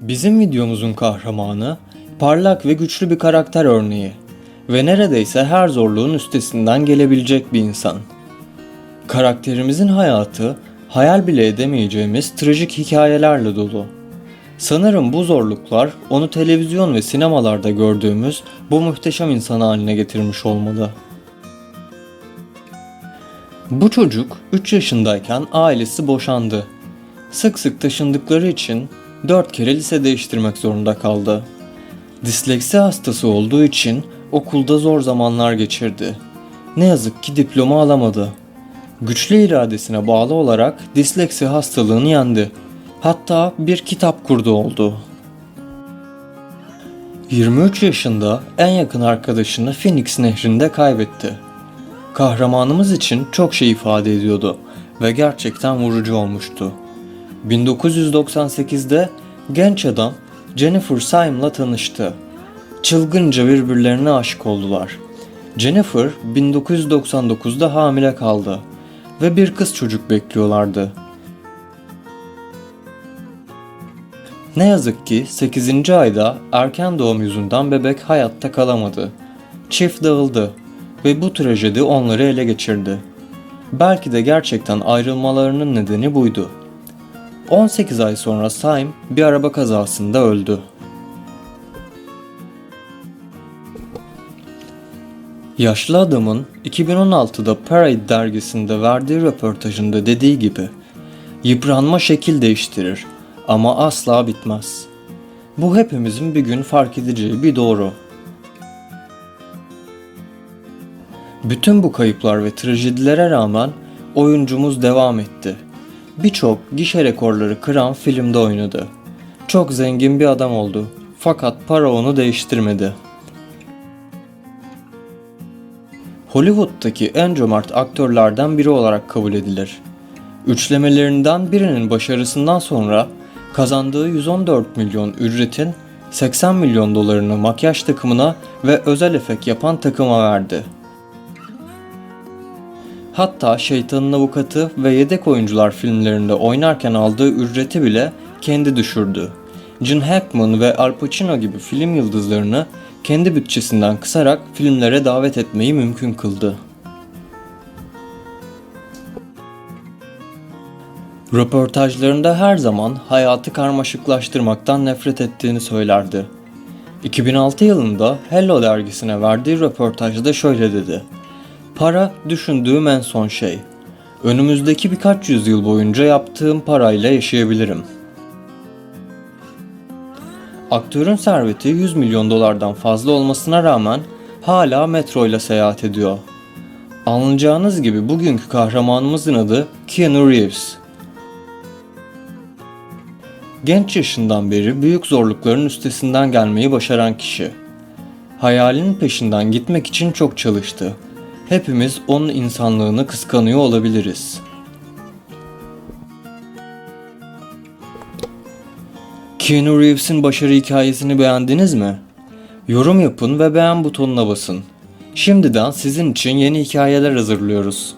Bizim videomuzun kahramanı parlak ve güçlü bir karakter örneği ve neredeyse her zorluğun üstesinden gelebilecek bir insan. Karakterimizin hayatı hayal bile edemeyeceğimiz trajik hikayelerle dolu. Sanırım bu zorluklar onu televizyon ve sinemalarda gördüğümüz bu muhteşem insan haline getirmiş olmalı. Bu çocuk 3 yaşındayken ailesi boşandı. Sık sık taşındıkları için 4 kere lise değiştirmek zorunda kaldı. Disleksi hastası olduğu için okulda zor zamanlar geçirdi. Ne yazık ki diploma alamadı. Güçlü iradesine bağlı olarak disleksi hastalığını yendi. Hatta bir kitap kurdu oldu. 23 yaşında en yakın arkadaşını Phoenix nehrinde kaybetti. Kahramanımız için çok şey ifade ediyordu ve gerçekten vurucu olmuştu. 1998'de genç adam Jennifer Syme'la tanıştı. Çılgınca birbirlerine aşık oldular. Jennifer 1999'da hamile kaldı ve bir kız çocuk bekliyorlardı. Ne yazık ki 8. ayda erken doğum yüzünden bebek hayatta kalamadı. Çift dağıldı ve bu trajedi onları ele geçirdi. Belki de gerçekten ayrılmalarının nedeni buydu. 18 ay sonra Syme bir araba kazasında öldü. Yaşlı adamın 2016'da Parade dergisinde verdiği röportajında dediği gibi Yıpranma şekil değiştirir ama asla bitmez. Bu hepimizin bir gün fark edeceği bir doğru. Bütün bu kayıplar ve trajedilere rağmen oyuncumuz devam etti. Birçok gişe rekorları kıran filmde oynadı. Çok zengin bir adam oldu. Fakat para onu değiştirmedi. Hollywood'daki en cömert aktörlerden biri olarak kabul edilir. Üçlemelerinden birinin başarısından sonra kazandığı 114 milyon ücretin 80 milyon dolarını makyaj takımına ve özel efekt yapan takıma verdi. Hatta Şeytanın Avukatı ve Yedek Oyuncular filmlerinde oynarken aldığı ücreti bile kendi düşürdü. Gene Hackman ve Al Pacino gibi film yıldızlarını kendi bütçesinden kısarak filmlere davet etmeyi mümkün kıldı. Röportajlarında her zaman hayatı karmaşıklaştırmaktan nefret ettiğini söylerdi. 2006 yılında Hello dergisine verdiği röportajda şöyle dedi. Para düşündüğüm en son şey. Önümüzdeki birkaç yüzyıl boyunca yaptığım parayla yaşayabilirim. Aktörün serveti 100 milyon dolardan fazla olmasına rağmen hala metro ile seyahat ediyor. Anlayacağınız gibi bugünkü kahramanımızın adı Keanu Reeves. Genç yaşından beri büyük zorlukların üstesinden gelmeyi başaran kişi. Hayalinin peşinden gitmek için çok çalıştı. Hepimiz onun insanlığını kıskanıyor olabiliriz. Keanu Reeves'in başarı hikayesini beğendiniz mi? Yorum yapın ve beğen butonuna basın. Şimdiden sizin için yeni hikayeler hazırlıyoruz.